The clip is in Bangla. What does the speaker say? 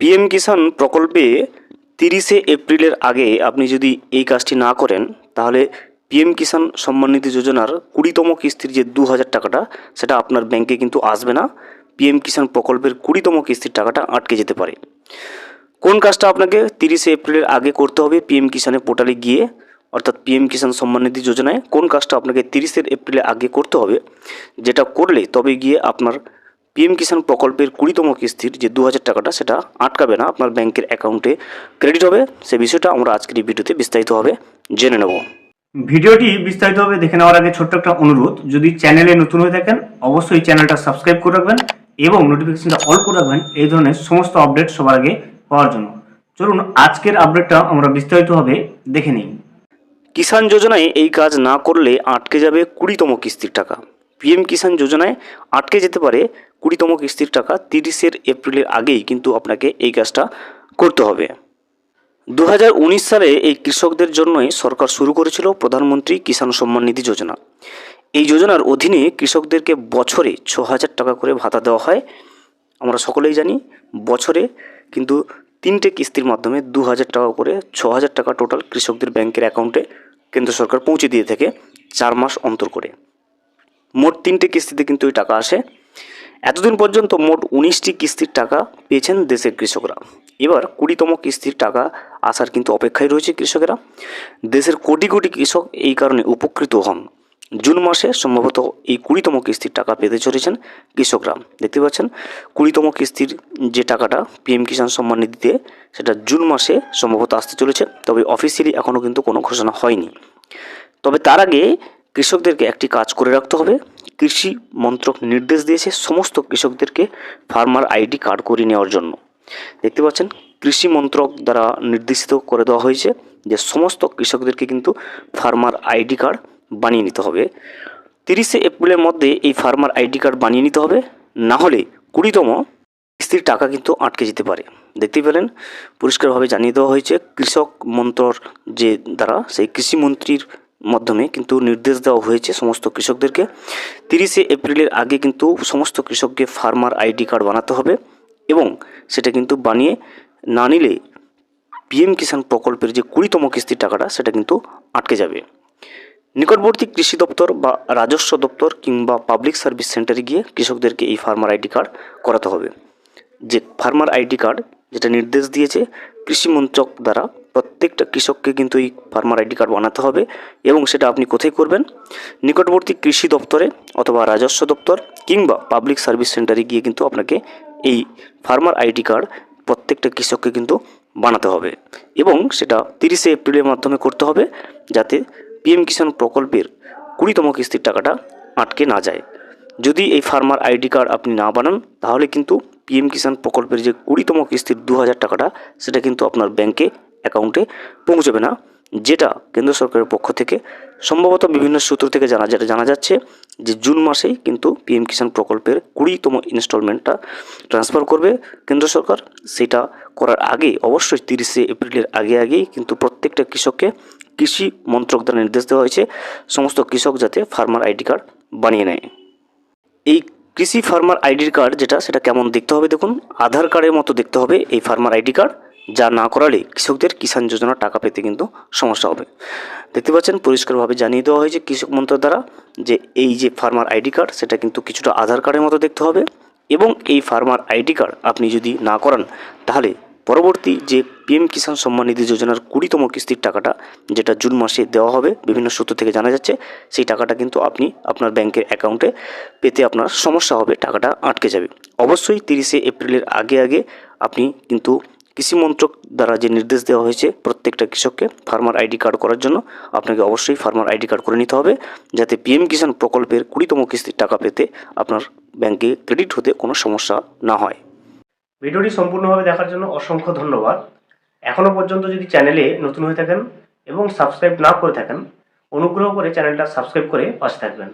পিএম কিষাণ প্রকল্পে তিরিশে এপ্রিলের আগে আপনি যদি এই কাজটি না করেন, তাহলে পিএম কিষাণ সম্মান নিধি যোজনার কুড়িতম কিস্তির যে দু হাজার টাকাটা, সেটা আপনার ব্যাংকে কিন্তু আসবে না। পিএম কিষাণ প্রকল্পের কুড়িতম কিস্তির টাকাটা আটকে যেতে পারে। কোন কাজটা আপনাকে তিরিশে এপ্রিলের আগে করতে হবে পিএম কিষাণের পোর্টালে গিয়ে, অর্থাৎ পিএম কিষাণ সম্মান নিধি যোজনায়, কোন কাজটা আপনাকে তিরিশের এপ্রিলের আগে করতে হবে, যেটা করলে তবে গিয়ে আপনার পিএম কিষাণ প্রকল্পের কুড়িতম কিস্তির যে দু হাজার টাকাটা সেটা আটকাবে না। আপনার ব্যাংকের অ্যাকাউন্টে ক্রেডিট হবে। সে বিষয়টা আমরা আজকের এই ভিডিওতে বিস্তারিতভাবে জেনে নেব। ভিডিওটি বিস্তারিতভাবে দেখে নেওয়ার আগে ছোট্ট একটা অনুরোধ। যদি চ্যানেলে নতুন হয়ে থাকেন অবশ্যই চ্যানেলটা সাবস্ক্রাইব করে রাখবেন এবং নোটিফিকেশনটা অল করে রাখবেন। এই ধরনের সমস্ত আপডেট সবার আগে পাওয়ার জন্য। চলুন আজকের আপডেটটা আমরা বিস্তারিতভাবে দেখে নিই। কিষাণ যোজনায় এই কাজ না করলে আটকে যাবে কুড়িতম কিস্তির টাকা। পিএম কিষাণ যোজনায় আটকে যেতে পারে কুড়িতম কিস্তির টাকা তিরিশের এপ্রিলের আগেই কিন্তু আপনাকে এই কাজটা করতে হবে। দু হাজার উনিশ সালে এই কৃষকদের জন্যই সরকার শুরু করেছিল প্রধানমন্ত্রী কিষাণ সম্মান নিধি যোজনা। এই যোজনার অধীনে কৃষকদেরকে বছরে ছ হাজার টাকা করে ভাতা দেওয়া হয়। আমরা সকলেই জানি, বছরে কিন্তু তিনটে কিস্তির মাধ্যমে দু হাজার টাকা করে ছ হাজার টাকা টোটাল কৃষকদের ব্যাংকের অ্যাকাউন্টে কেন্দ্র সরকার পৌঁছে দিয়ে থাকে চার মাস অন্তর করে। মোট তিনটে কিস্তিতে কিন্তু এই টাকা আসে। এতদিন পর্যন্ত মোট উনিশটি কিস্তির টাকা পেয়েছেন দেশের কৃষকরা। এবার কুড়িতম কিস্তির টাকা আসার কিন্তু অপেক্ষায় রয়েছে কৃষকেরা। দেশের কোটি কোটি কৃষক এই কারণে উপকৃত হন। জুন মাসে সম্ভবত এই কুড়িতম কিস্তির টাকা পেতে চলেছেন কৃষকরা। দেখতে পাচ্ছেন, কুড়িতম কিস্তির যে টাকাটা পিএম কিষাণ সম্মান নিধিতে, সেটা জুন মাসে সম্ভবত আসতে চলেছে। তবে অফিসিয়ালি এখনও কিন্তু কোনো ঘোষণা হয়নি। তবে তার আগে কৃষকদেরকে একটি কাজ করে রাখতে হবে। কৃষি মন্ত্রক নির্দেশ দিয়েছে সমস্ত কৃষকদেরকে ফার্মার আইডি কার্ড করিয়ে নেওয়ার জন্য। দেখতে পাচ্ছেন, কৃষি মন্ত্রক দ্বারা নির্দেশিত করে দেওয়া হয়েছে যে সমস্ত কৃষকদেরকে কিন্তু ফার্মার আইডি কার্ড বানিয়ে নিতে হবে। তিরিশে এপ্রিলের মধ্যে এই ফার্মার আইডি কার্ড বানিয়ে নিতে হবে। না হলে কুড়িতম কিস্তির টাকা কিন্তু আটকে যেতে পারে। দেখতেই পেলেন, পরিষ্কারভাবে জানিয়ে দেওয়া হয়েছে, কৃষক মন্ত্রর যে দ্বারা সেই কৃষিমন্ত্রীর মাধ্যমে কিন্তু নির্দেশ দেওয়া হয়েছে সমস্ত কৃষকদেরকে। তিরিশে এপ্রিলের আগে কিন্তু সমস্ত কৃষককে ফার্মার আইডি কার্ড বানাতে হবে এবং সেটা কিন্তু বানিয়ে না নিলে পিএম কিষাণ প্রকল্পের যে কুড়িতম কিস্তির টাকাটা, সেটা কিন্তু আটকে যাবে। নিকটবর্তী কৃষি দপ্তর বা রাজস্ব দপ্তর কিংবা পাবলিক সার্ভিস সেন্টারে গিয়ে কৃষকদেরকে এই ফার্মার আইডি কার্ড করাতে হবে। যে ফার্মার আইডি কার্ড যেটা নির্দেশ দিয়েছে কৃষি মন্ত্রক দ্বারা প্রত্যেকটা কৃষককে কিন্তু এই ফার্মার আইডি কার্ড বানাতে হবে এবং সেটা আপনি কোথায় করবেন? নিকটবর্তী কৃষি দপ্তরে অথবা রাজস্ব দপ্তর কিংবা পাবলিক সার্ভিস সেন্টারে গিয়ে কিন্তু আপনাকে এই ফার্মার আইডি কার্ড প্রত্যেকটা কৃষককে কিন্তু বানাতে হবে এবং সেটা তিরিশে এপ্রিলের মাধ্যমে করতে হবে যাতে পিএম কিষাণ প্রকল্পের কুড়িতম কিস্তির টাকাটা আটকে না যায়। যদি এই ফার্মার আইডি কার্ড আপনি না বানান, তাহলে কিন্তু পিএম কিষাণ প্রকল্পের যে কুড়িতম কিস্তির দু হাজার টাকাটা, সেটা কিন্তু আপনার ব্যাংকে অ্যাকাউন্টে পৌঁছবে না, যেটা কেন্দ্র সরকারের পক্ষ থেকে সম্ভবত বিভিন্ন সূত্র থেকে জানা যেটা জানা যাচ্ছে যে জুন মাসেই কিন্তু পিএম কিষাণ প্রকল্পের কুড়িতম ইনস্টলমেন্টটা ট্রান্সফার করবে কেন্দ্র সরকার। সেটা করার আগে অবশ্যই তিরিশে এপ্রিলের আগে আগেই কিন্তু প্রত্যেকটা কৃষককে কৃষি মন্ত্রক দ্বারা নির্দেশ দেওয়া হয়েছে, সমস্ত কৃষক যাতে ফার্মার আইডি কার্ড বানিয়ে নেয়। এই কৃষি ফার্মার আইডি কার্ড যেটা, সেটা কেমন দেখতে হবে দেখুন? আধার কার্ডের মতো দেখতে হবে এই ফার্মার আইডি কার্ড। যা না করালে কৃষকদের কিষাণ যোজনার টাকা পেতে কিন্তু সমস্যা হবে। দেখতে পাচ্ছেন, পরিষ্কারভাবে জানিয়ে দেওয়া হয়েছে কৃষক মন্ত্রক দ্বারা যে এই যে ফার্মার আইডি কার্ড, সেটা কিন্তু কিছুটা আধার কার্ডের মতো দেখতে হবে এবং এই ফার্মার আইডি কার্ড আপনি যদি না করান, তাহলে পরবর্তী যে পিএম কিষাণ সম্মান নিধি যোজনার কুড়িতম কিস্তির টাকাটা, যেটা জুন মাসে দেওয়া হবে, বিভিন্ন সূত্র থেকে জানা যাচ্ছে, সেই টাকাটা কিন্তু আপনি আপনার ব্যাংকের অ্যাকাউন্টে পেতে আপনার সমস্যা হবে, টাকাটা আটকে যাবে। অবশ্যই তিরিশে এপ্রিলের আগে আগে আপনি কিন্তু কৃষি মন্ত্রক দ্বারা যে নির্দেশ দেওয়া হয়েছে, প্রত্যেকটা কৃষককে ফার্মার আইডি কার্ড করার জন্য আপনাকে অবশ্যই ফার্মার আইডি কার্ড করে নিতে হবে, যাতে পিএম কিষাণ প্রকল্পের কুড়িতম কিস্তির টাকা পেতে আপনার ব্যাংকে ক্রেডিট হতে কোনো সমস্যা না হয়। ভিডিওটি সম্পূর্ণভাবে দেখার জন্য অসংখ্য ধন্যবাদ। এখনও পর্যন্ত যদি চ্যানেলে নতুন হয়ে থাকেন এবং সাবস্ক্রাইব না করে থাকেন, অনুগ্রহ করে চ্যানেলটা সাবস্ক্রাইব করে পাশে থাকবেন।